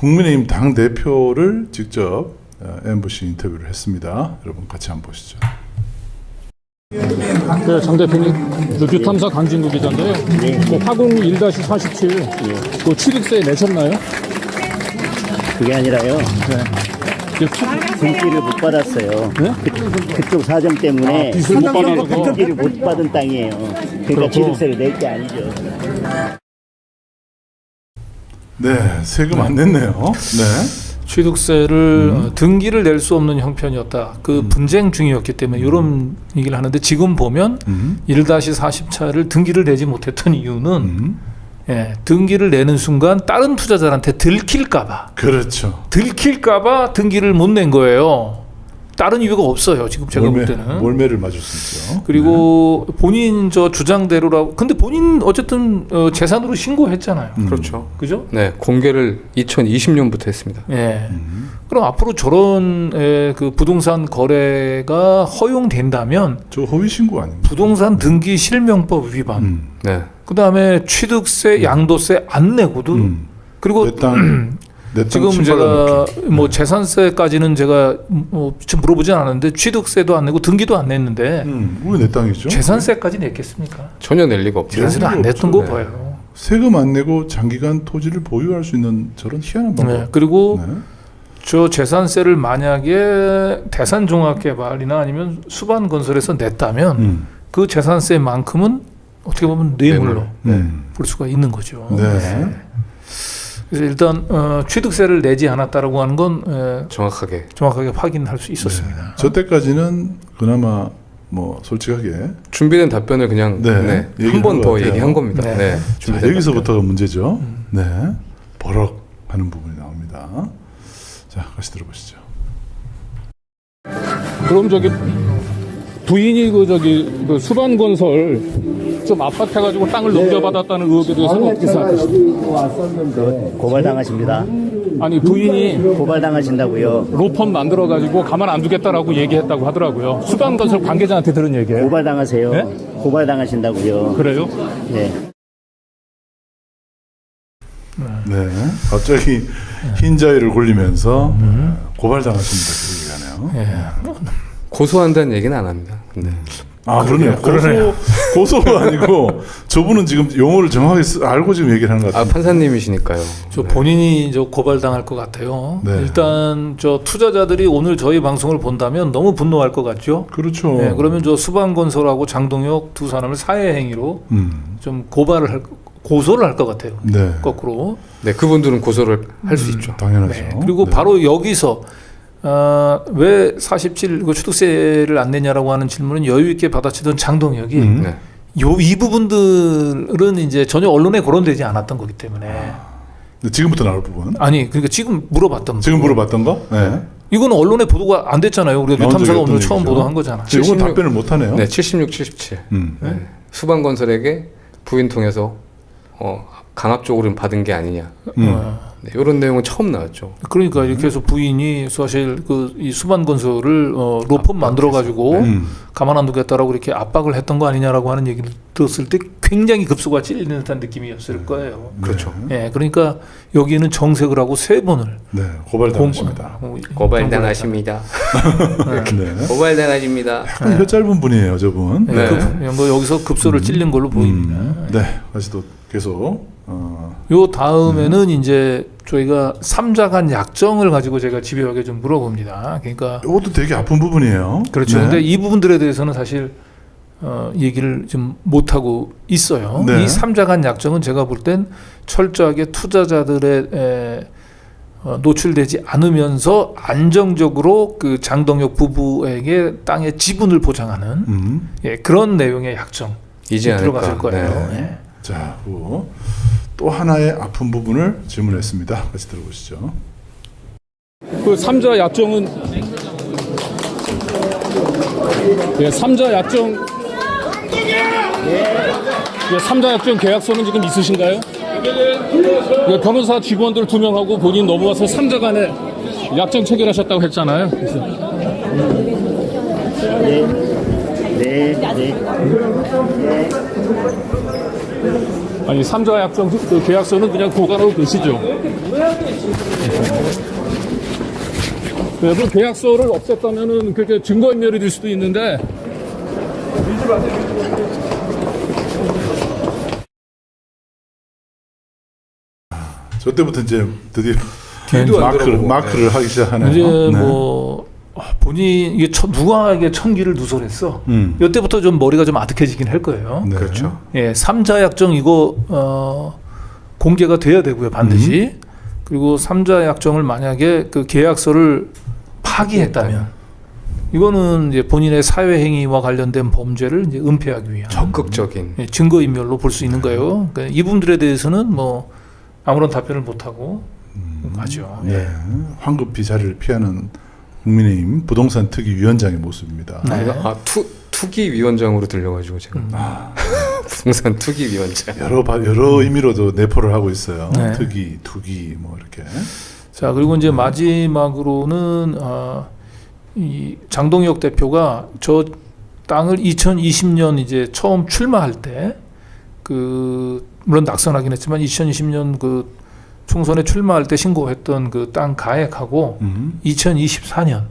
국민의힘 당 대표를 직접 어, MBC 인터뷰를 했습니다. 여러분 같이 한번 보시죠. 네, 장 대표님, 그 뉴탐사 강진구 기자인데요. 그 화공 1-47, 그 취득세 내셨나요? 그게 아니라요. 그 취- 등기를 못 받았어요. 네? 그, 그쪽 사정 때문에 빚을 못 받아서. 등기를 못 받은 땅이에요. 그러니까 그렇고. 취득세를 낼 게 아니죠. 네, 세금 안 냈네요. 네. 취득세를 음. 어, 등기를 낼 수 없는 형편이었다. 그 분쟁 중이었기 때문에 이런 얘기를 하는데 지금 보면 음. 1-40차를 등기를 내지 못했던 이유는 음. 예, 등기를 내는 순간 다른 투자자한테 들킬까봐 그렇죠. 들킬까봐 등기를 못 낸 거예요. 다른 이유가 없어요. 지금 제가 몰매, 볼 때는. 몰매를 있죠. 그리고 본인 저 주장대로라고. 근데 본인 어쨌든 어, 재산으로 신고했잖아요. 음. 그렇죠. 그죠? 네, 공개를 2020년부터 했습니다. 예. 음. 그럼 앞으로 저런 에, 그 부동산 거래가 허용된다면 저 허위 신고 아닙니까? 부동산 등기 실명법 위반, 음. 네. 그 다음에 취득세, 양도세 안 내고도 음. 그리고 지금 제가. 뭐 재산세까지는 제가 뭐 지금 물어보진 않았는데 취득세도 안 내고 등기도 안 냈는데 음, 왜내 땅이죠? 재산세까지 냈겠습니까? 전혀 낼 리가 없죠. 재산세를 안. 냈던 거 네. 봐요. 세금 안 내고 장기간 토지를 보유할 수 있는 저런 희한한 방법. 네. 그리고 네. 저 재산세를 만약에 대산종합개발이나 아니면 수반건설에서 냈다면 음. 그 재산세만큼은 어떻게 보면 뇌물로 음. 볼 수가 있는 거죠. 네. 그래서 일단 어, 취득세를 내지 않았다라고 하는 건 에, 정확하게. 정확하게 확인할 수 있었습니다. 저 때까지는 그나마 뭐 솔직하게 준비된 답변을 그냥 네, 네, 한번것 더. 얘기한 겁니다. 네. 네. 자, 준비된 여기서부터가 문제죠. 네. 버럭 하는 부분이 나옵니다. 자, 같이 들어보시죠. 그럼 저기 부인이 그 저기 그 수반 건설 좀 압박해가지고 땅을 넘겨받았다는 의혹에 대해서는 어떻게 생각하십니까? 고발당하십니다. 아니 부인이 고발당하신다고요. 로펌 만들어가지고 가만 안 두겠다라고 얘기했다고 하더라고요. 수반 건설 관계자한테 들은 얘기예요. 고발당하세요. 네? 고발당하신다고요. 그래요? 네. 네. 갑자기 흰자위를 굴리면서 고발당하십니다. 그 얘기하네요. 고소한다는 얘기는 안 합니다. 근데 아, 그러네요. 고소, 고소가 아니고 저분은 지금 용어를 정확하게 쓰, 알고 지금 얘기를 하는 것 아 같아요. 판사님이시니까요. 저 본인이 저 고발당할 것 같아요. 네. 일단 저 투자자들이 오늘 저희 방송을 본다면 너무 분노할 것 같죠. 그렇죠. 네, 그러면 저 수방건설하고 장동혁 두 사람을 사회 행위로 음. 좀 고발을 할 고소를 할 것 같아요. 네. 거꾸로. 네, 그분들은 고소를 할 수 있죠. 당연하죠. 네. 그리고 네. 바로 여기서 어, 왜 47, 그 취득세를 안 내냐라고 하는 질문은 여유 있게 받아치던 장동혁이 음. 네. 요이 부분들은 이제 전혀 언론에 거론되지 않았던 거기 때문에 네, 지금부터 나올 부분. 아니 그러니까 지금 물어봤던 지금. 물어봤던 거? 네. 이거는 언론에 보도가 안 됐잖아요. 우리가 뉴탐사가 오늘 처음 얘기죠. 보도한 거잖아. 지금 이건 76 답변을 못 하네요. 네, 76, 77. 음. 네. 수반건설에게 부인 통해서 어, 강압적으로 받은 게 아니냐. 음. 어. 네, 이런 내용은 처음 나왔죠. 그러니까 이렇게 해서 부인이 사실 그 이 수반 건설을 어, 로펌 만들어 가지고 음. 가만 안 두겠다라고 이렇게 압박을 했던 거 아니냐라고 하는 얘기를 들었을 때 굉장히 급소가 찔리는 듯한 느낌이었을 거예요. 그렇죠. 예, 그러니까 여기는 정색을 하고 세 번을 네. 고발당하십니다. 공- 어, 고발당하십니다. 네. 고발당하십니다. 약간 혀 짧은 분이에요, 저분. 예, 네. 급- 뭐 여기서 급소를 찔린 걸로 보입니다. 음. 네. 다시 또 계속. 어, 요 다음에는 이제 저희가 삼자간 약정을 가지고 제가 집요하게 좀 물어봅니다. 그러니까 이것도 되게 아픈 부분이에요. 그렇죠. 네. 근데 이 부분들에 대해서는 사실 어, 얘기를 좀 못 하고 있어요. 네. 이 삼자간 약정은 제가 볼 땐 철저하게 투자자들의 에, 어, 노출되지 않으면서 안정적으로 그 장동혁 부부에게 땅의 지분을 보장하는 음. 예, 그런 내용의 약정 않을까. 들어갔을 거예요. 네. 예. 자, 그리고 또 하나의 아픈 부분을 질문했습니다. 같이 들어보시죠. 그 삼자 약정은 예, 삼자 약정 예, 삼자 약정 계약서는 지금 있으신가요? 예, 변호사 직원들 두 명하고 본인 넘어와서 삼자 간에 약정 체결하셨다고 했잖아요. 그래서 네. 네. 네. 아니 삼자 약정 그 계약서는 그냥 계시죠. 네, 그 계약서를 없앴다면은 그게 증거인멸이 될 수도 있는데 저 때부터 이제 드디어 뒤도 안 마크를 돌아보고, 마크를 하기 시작하네요. 이제 네. 뭐 아, 본인 이게 첫, 누가 이게 천기를 누설했어. 음. 이때부터 좀 머리가 좀 아득해지긴 할 거예요. 네. 그렇죠. 예, 삼자 약정 이거 어, 공개가 돼야 되고요 반드시. 그리고 삼자 약정을 만약에 그 계약서를 파기했다면 이거는 이제 본인의 사회 행위와 관련된 범죄를 이제 은폐하기 위한 적극적인 예, 증거 인멸로 볼 수 있는 거예요. 그러니까 이분들에 대해서는 뭐 아무런 답변을 못 하고 가죠. 네. 황급히 자리를 피하는 국민의힘 부동산 특위 위원장의 모습입니다. 네. 아 투, 투기 위원장으로 들려가지고 제가 음. 부동산 투기 위원장 여러 바, 여러 의미로도 내포를 하고 있어요. 네. 특위, 투기 뭐 이렇게. 자 그리고 이제 마지막으로는 아, 이 장동혁 대표가 저 땅을 2020년 이제 처음 출마할 때 그 물론 낙선하긴 했지만 2020년 그 총선에 출마할 때 신고했던 그 땅 가액하고 음. 2024년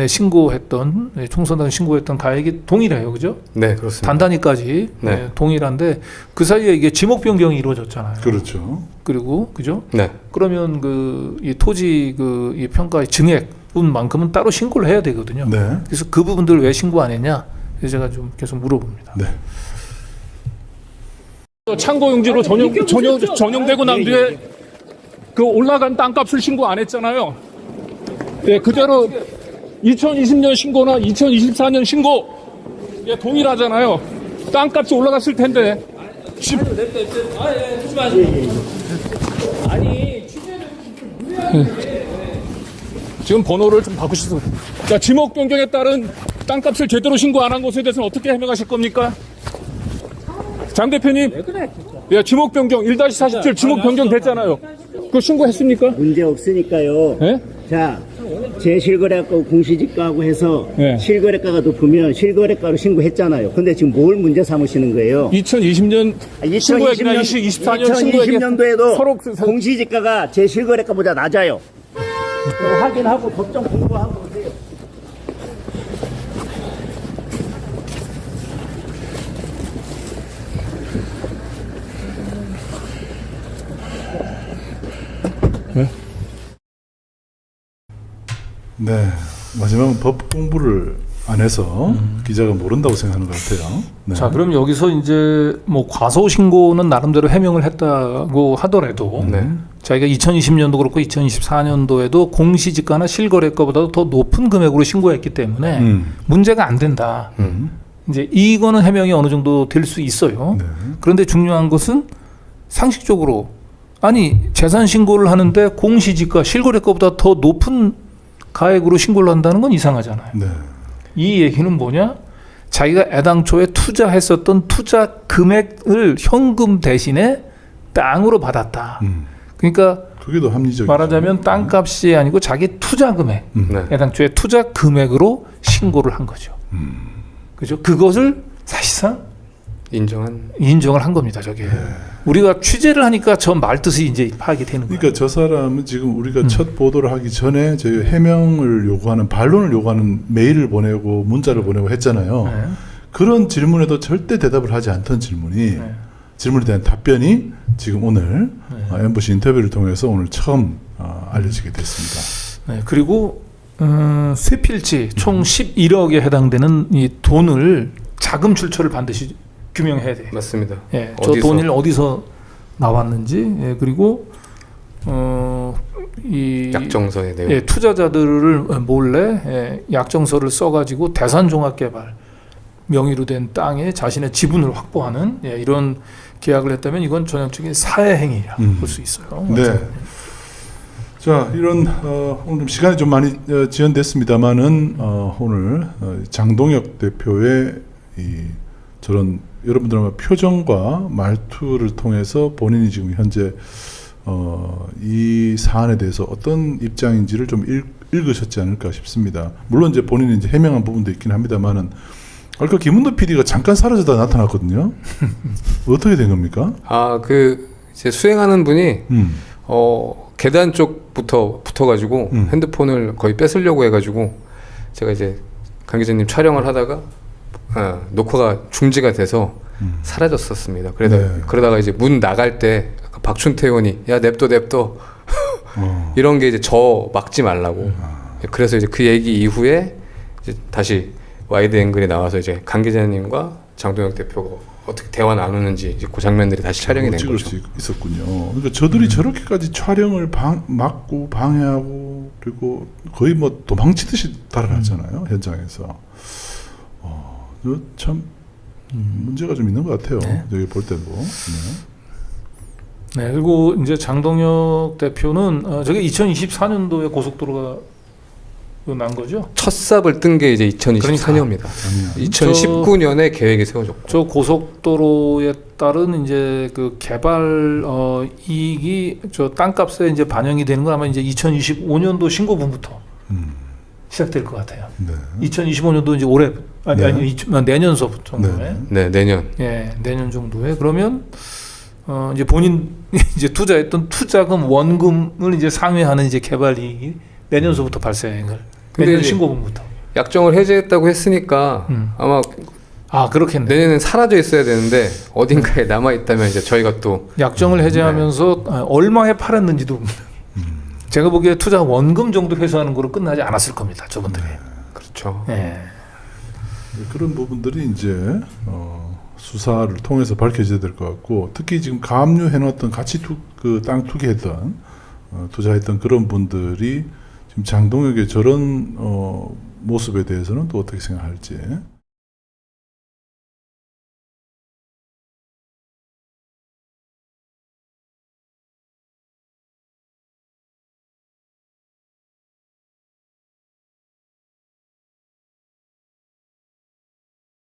에 신고했던 네, 총선 당 신고했던 가액이 동일해요, 그죠? 네 그렇습니다. 단단히까지 네. 네, 동일한데 그 사이에 이게 지목 변경이 이루어졌잖아요. 그렇죠. 그리고 그죠? 네 그러면 그 이 토지 그 이 평가의 증액분만큼은 따로 신고를 해야 되거든요. 네. 그래서 그 부분들 왜 신고 안 했냐? 그래서 제가 좀 계속 물어봅니다. 네. 창고 용지로 전용 전용 전용되고 난 뒤에 그 올라간 땅값을 신고 안 했잖아요. 예, 그대로 2020년 신고나 2024년 신고 예, 동일하잖아요. 땅값이 올라갔을 텐데. 시- 예. 지금 번호를 좀 바꾸시죠. 자, 지목 변경에 따른 땅값을 제대로 신고 안 한 것에 대해서는 어떻게 해명하실 겁니까? 장 대표님. 예, 지목 변경 1-47 지목 변경 됐잖아요. 그거 신고했습니까? 문제 없으니까요. 예? 자, 제 실거래가하고 공시지가하고 해서 네. 실거래가가 높으면 실거래가로 신고했잖아요. 근데 지금 뭘 문제 삼으시는 거예요? 2020년 신고액이나 24년 신고액이 2020년도에도 서로 그- 공시지가가 제 실거래가보다 낮아요. 그거 확인하고 법정 공부하고 오세요. 네. 마지막은 법 공부를 안 해서 기자가 모른다고 생각하는 것 같아요. 네. 자, 그럼 여기서 이제 뭐 과소 신고는 나름대로 해명을 했다고 하더라도 네. 자기가 2020년도 그렇고 2024년도에도 공시지가나 실거래가보다도 더 높은 금액으로 신고했기 때문에 음. 문제가 안 된다. 음. 이제 이거는 해명이 어느 정도 될 수 있어요. 네. 그런데 중요한 것은 상식적으로 아니 재산 신고를 하는데 공시지가 실거래가보다 더 높은 가액으로 신고를 한다는 건 이상하잖아요. 네. 이 얘기는 뭐냐? 자기가 애당초에 투자했었던 투자 금액을 현금 대신에 땅으로 받았다. 음. 그러니까 그게 더 합리적이죠. 말하자면 땅값이 아니고 자기 투자 금액, 음. 네. 애당초에 투자 금액으로 신고를 한 거죠. 그죠? 그것을 사실상 인정한 인정을 한 겁니다. 저게 우리가 취재를 하니까 저 말 뜻이 이제 파악이 되는 거예요. 그러니까 저 사람은 지금 우리가 음. 첫 보도를 하기 전에 저희 해명을 요구하는 반론을 요구하는 메일을 보내고 문자를 보내고 했잖아요. 네. 그런 질문에도 절대 대답을 하지 않던 질문이 네. 질문에 대한 답변이 지금 오늘 네. 어, 엠버시 인터뷰를 통해서 오늘 처음 어, 알려지게 됐습니다. 네, 그리고 음, 쇠필지 총 11억에 해당되는 이 돈을 자금 출처를 반드시 규명해야 돼요. 맞습니다. 예, 저 어디서? 돈이 어디서 나왔는지 예, 그리고 어, 이 약정서의 내용. 예, 투자자들을 몰래 예, 약정서를 써가지고 대산 종합개발 명의로 된 땅에 자신의 지분을 확보하는 예, 이런 계약을 했다면 이건 전형적인 사회 행위라 음. 볼수 있어요. 네. 자, 이런 어, 오늘 좀 시간이 좀 많이 어, 지연됐습니다만은 어, 오늘 어, 장동혁 대표의 이 저런 여러분들 아마 표정과 말투를 통해서 본인이 지금 현재 어, 이 사안에 대해서 어떤 입장인지를 좀 읽, 읽으셨지 않을까 싶습니다. 물론 이제 본인이 이제 해명한 부분도 있긴 합니다만은 아까 김은도 PD가 잠깐 사라졌다 나타났거든요. 어떻게 된 겁니까? 아 그 이제 수행하는 분이 음. 어 계단 쪽부터 붙어가지고 음. 핸드폰을 거의 뺏으려고 해가지고 제가 이제 강 기자님 촬영을 하다가 어, 녹화가 중지가 돼서 음. 사라졌었습니다. 그러다 네. 그러다가 이제 문 나갈 때 박춘태 의원이 야 냅둬 냅둬 어. 이런 게 이제 저 막지 말라고. 그래서 이제 그 얘기 이후에 이제 다시 와이드 앵글이 나와서 이제 강 기자님과 장동혁 대표가 어떻게 대화 나누는지 이제 그 장면들이 다시 촬영이 된 찍을 거죠. 수 있- 있었군요. 그러니까 저들이 저렇게까지 촬영을 방, 막고 방해하고 그리고 거의 뭐 도망치듯이 달아났잖아요 음. 현장에서. 어, 이거 참 문제가 좀 있는 것 같아요. 저기 볼 때도. 네. 네, 그리고 이제 장동혁 대표는 어, 저게 2024년도에 고속도로가 그난 거죠. 첫 삽을 뜬 게 이제 2024년입니다. 아니야. 2019년에 계획이 세워졌고 저 고속도로에 따른 이제 그 개발 어, 이익이 저 땅값에 이제 반영이 되는 건 아마 이제 2025년도 신고분부터 음. 시작될 것 같아요. 네. 2025년도 이제 올해 아니 네. 아니 이- 아, 내년서 정도에 네. 네 내년 예 내년 정도에 그러면 어 이제 본인 이제 투자했던 투자금 원금을 이제 상회하는 이제 개발 이익이 내년서부터 발생을 내년 신고분부터 약정을 해제했다고 했으니까 음. 아마 아 그렇겠네. 내년엔 사라져 있어야 되는데 어딘가에 남아 있다면 이제 저희가 또 약정을 해제하면서 아, 얼마에 팔았는지도 제가 보기에 투자 원금 정도 회수하는 거로 끝나지 않았을 겁니다. 저분들이. 그렇죠. 예. 네, 그런 부분들이 이제 어, 수사를 통해서 밝혀져야 될 것 같고 특히 지금 가압류해놨던 같이 투, 그 땅 투기했던 어, 투자했던 그런 분들이 지금 장동혁의 저런 어, 모습에 대해서는 또 어떻게 생각할지